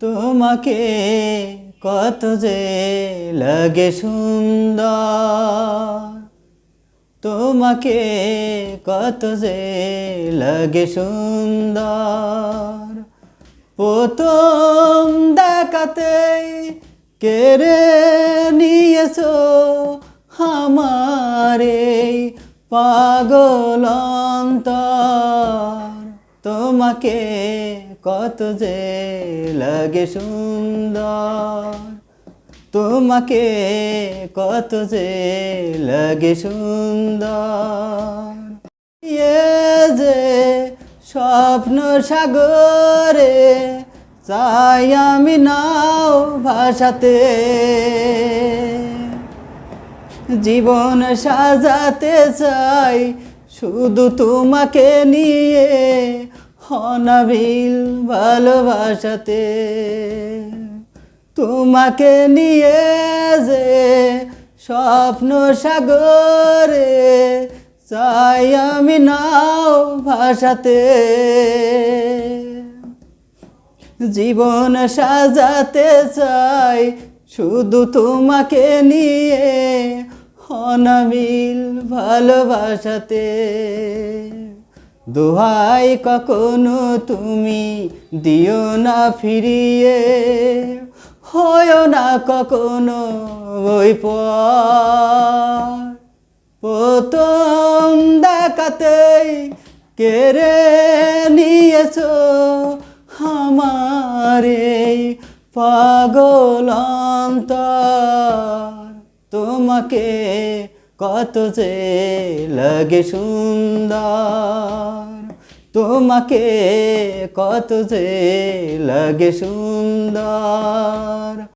তোমাকে কত যে লাগে সুন্দর। তোমাকে কত যে লাগে সুন্দর। প্রথম দেখাতেই কেড়ে নিয়েছো আমারে পাগল অন্তর। তোমাকে কত যে লাগে সুন্দর। তোমাকে কত যে লাগে সুন্দর। এ যে স্বপ্ন সাগরে চাই আমি নাও ভাষাতে। জীবন সাজাতে চাই শুধু তোমাকে নিয়ে অনাবিল ভালোবাসাতে। তোমাকে নিয়ে যে স্বপ্ন সাগরে চাই আমি নাও ভাষাতে। জীবন সাজাতে চাই শুধু তোমাকে নিয়ে অনামিল ভালোবাসাতে। দোহাই কখনো তুমি দিও না ফিরিয়ে, হয় না কখনো ওই পর প্রথম দেখাতেই কেড়ে নিয়েছো আমার পাগল অন্তর। তোমাকে কত যে লাগে সুন্দর। তোমাকে কত যে লাগে সুন্দর।